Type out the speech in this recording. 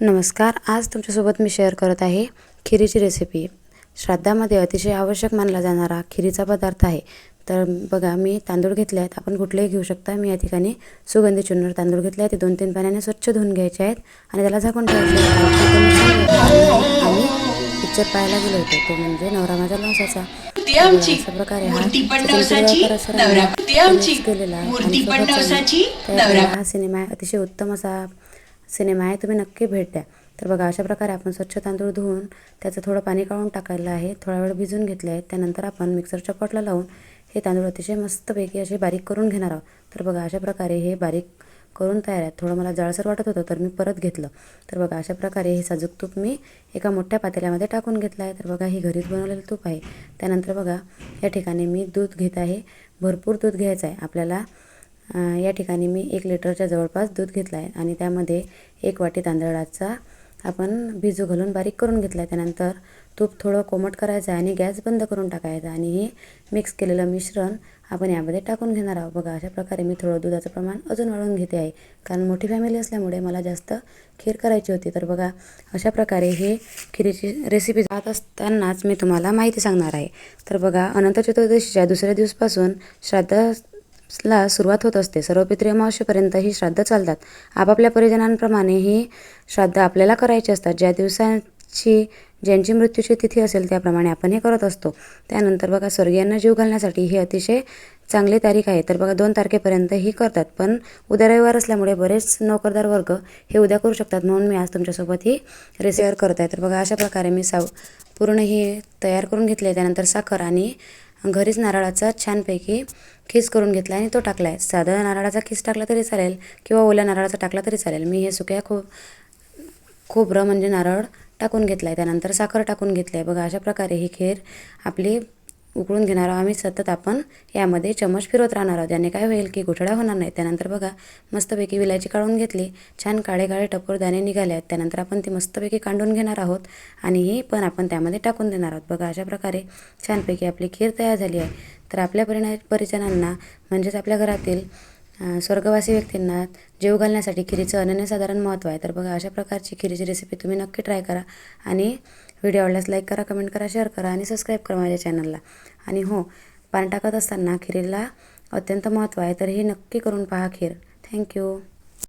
नमस्कार आज तुमच्यासोबत मी शेअर करत आहे खिरीची रेसिपी श्राद्धामध्ये अतिशय आवश्यक मानला जाणारा खिरीचा पदार्थ आहे. तर बघा मी तांदूळ घेतले आहेत. आपण कुठलेही घेऊ शकता. मी या ठिकाणी सुगंधी चुन्नर तांदूळ घेतले आहेत. ते दोन तीन पाण्याने स्वच्छ धुवून घ्यायचे आहेत आणि त्याला झाकून ठेवायचे. आम्ही पिक्चर पाहायला गेलो होतो. तो म्हणजे नवरा माझा लवसाचा ती आमची. अशा प्रकारे हा केलेला हा सिनेमा अतिशय उत्तम असा सिनेमा आहे तुम्ही नक्की भेट द्या. तर बघा अशा प्रकारे आपण स्वच्छ तांदूळ धुवून त्याचं थोडं पाणी काढून टाकायला आहे. थोडा वेळ भिजून घेतले आहे. त्यानंतर आपण मिक्सरच्या पॉटला लावून हे तांदूळ अतिशय मस्तपैकी असे बारीक करून घेणार आहोत. तर बघा अशा प्रकारे हे बारीक करून तयार आहेत. थोडं मला जाळसर वाटत होतं तर मी परत घेतलं. तर बघा अशा प्रकारे हे साजूक तूप मी एका मोठ्या पातेल्यामध्ये टाकून घेतलं आहे. तर बघा ही घरीच बनवलेलं तूप आहे. त्यानंतर बघा या ठिकाणी मी दूध घेत आहे. भरपूर दूध घ्यायचं आहे. आपल्याला या ठिकाणी मी एक लिटरच्या जवळपास दूध घेतला आहे. आणि त्यामध्ये एक वाटी तांदळाचा आपण भिजू घालून बारीक करून घेतला आहे. त्यानंतर तूप थोडं कोमट करायचं आहे आणि गॅस बंद करून टाकायचा आणि हे मिक्स केलेलं मिश्रण आपण यामध्ये टाकून घेणार आहोत. बघा अशा प्रकारे मी थोडं दुधाचं प्रमाण अजून वाढवून घेते आहे. कारण मोठी फॅमिली असल्यामुळे मला जास्त खीर करायची होती. तर बघा अशा प्रकारे हे खिरीची रेसिपी जात असतानाच मी तुम्हाला माहिती सांगणार आहे. तर बघा अनंत चतुर्दशीच्या दुसऱ्या दिवसपासून श्राद्ध ला सुरुवात होत असते. सर्व पितृ अमावस्येपर्यंत ही श्राद्ध चालतात. आपापल्या परिजनांप्रमाणे ही श्राद्ध आपल्याला करायची असतात. ज्या दिवसाची ज्यांची मृत्यूची तिथी असेल त्याप्रमाणे आपण हे करत असतो. त्यानंतर बघा स्वर्गीयांना जीव घालण्यासाठी ही अतिशय चांगली तारीख आहे. तर बघा दोन तारखेपर्यंत ही करतात. पण उद्या रविवार असल्यामुळे बरेच नोकरदार वर्ग हे उद्या करू शकतात. म्हणून मी आज तुमच्यासोबत ही रिसिअर करत आहे. तर बघा अशा प्रकारे मी साव पूर्ण ही तयार करून घेतली आहे. त्यानंतर साखर आणि घरीच नारळाचा छानपैकी खीस करून घेतला आणि तो टाकला आहे साधा नारळाचा खीस टाकला तरी चालेल किंवा ओल्या नारळाचा टाकला तरी चालेल. मी हे सुक्या खो खोबरं म्हणजे नारळ टाकून घेतला आहे त्यानंतर साखर टाकून घेतली आहे बघा अशा प्रकारे ही खीर आपली उकळून घेणार आहोत. आम्ही सतत आपण यामध्ये चमच फिरवत राहणार आहोत. ज्याने काय होईल की गुठळ्या होणार नाही. त्यानंतर बघा मस्तपैकी विलायची काढून घेतली. छान काळे काळे टपोर दाणे निघाले. आहेत त्यानंतर आपण ती मस्तपैकी काढून घेणार आहोत आणि ही पण आपण त्यामध्ये टाकून देणार आहोत. बघा अशा प्रकारे छानपैकी आपली खीर तयार झाली आहे. तर आपल्या परिणा परिजनांना म्हणजेच आपल्या घरातील स्वर्गवासी व्यक्तींना जेव घालण्यासाठी खिरीचं अनन्यसाधारण महत्त्व आहे. तर बघा अशा प्रकारची खिरीची रेसिपी तुम्ही नक्की ट्राय करा. आणि व्हिडिओ आवडल्यास लाईक करा कमेंट करा शेअर करा आणि सबस्क्राईब करा माझ्या चॅनलला आणि हो पाणी टाकत असताना खिरीला अत्यंत महत्त्व आहे तर हे नक्की करून पहा खीर. थँक्यू